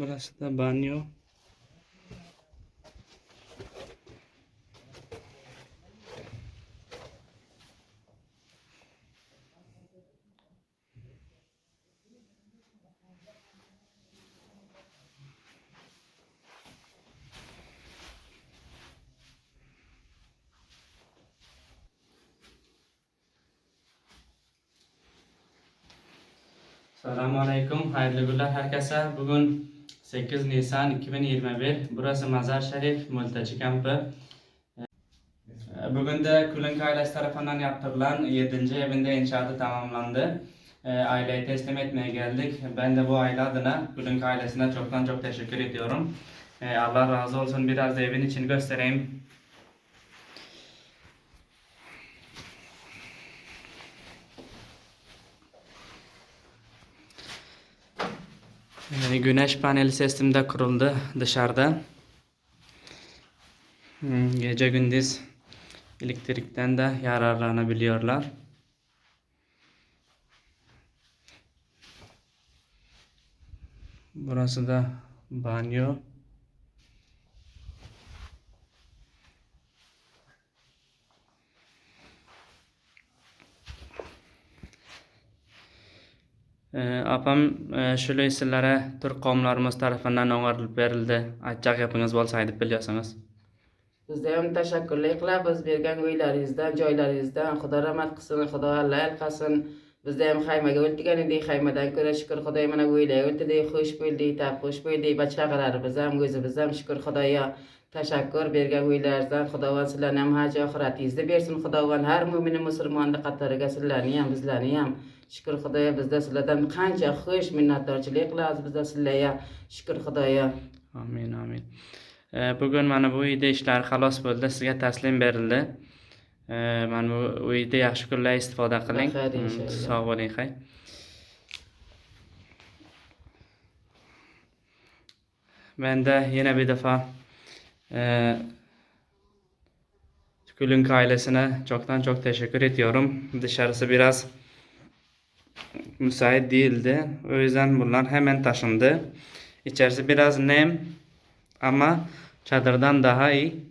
Burası da banyo. Selamun Aleyküm, hayırlı günler herkese. Bugün 8 Nisan 2021. Burası Mazar Şerif, Mülteci kampı. Ee, Bugün de Külünk ailesi tarafından yaptırılan 7. evinde inşaatı tamamlandı. Ee, Aileyi teslim etmeye geldik. Ben de bu aile adına Külünk ailesine çoktan çok teşekkür ediyorum. Ee, Allah razı olsun. Biraz da evin içini göstereyim. Ee, Güneş paneli sistemi de kuruldu dışarıda. Hmm, Gece gündüz elektrikten de yararlanabiliyorlar. Burası da banyo. opam shulu sillari turk qavmlarimiz tarafidan o'rganib berildi aytchaq gapingiz bo'lsa aytib bilsangiz sizda ham tashakkurlik qilamiz bergan uylaringizdan joylaringizdan xudo rahmat qilsin xudo allayl qilsin bizda ham haymaga o'ltirgan edik haymadan ko'ra shukur xudoy mana o'ylay o'ltirdik xush bo'ldik tab xush bo'ldik bachaqalarimiz ham o'zimiz ham shukur xudoyo Tashakkur bergan uylaringizdan Xudovan sizlarni ham haj oxiratingizni bersin. Xudovan har mo'min musulmonni qatoriga sizlarni ham, bizlarni ham shukur Xudoyo bizda sizlardan qancha xush minnatdorchilik qilamiz bizda sizlarga. Shukur Xudoyo. Amin amin. Ee, Bugün mana bu uyda ishlar xalos bo'ldi, sizga taslim berildi. Ee, Mana bu uyda yaxshi kunlar istifoda qiling. Inshaalloh. Sog' bo'ling, hay. Ben de yine bir defa e, Külünk ailesine çoktan çok teşekkür ediyorum. Dışarısı biraz müsait değildi. O yüzden bunlar hemen taşındı. İçerisi biraz nem ama çadırdan daha iyi.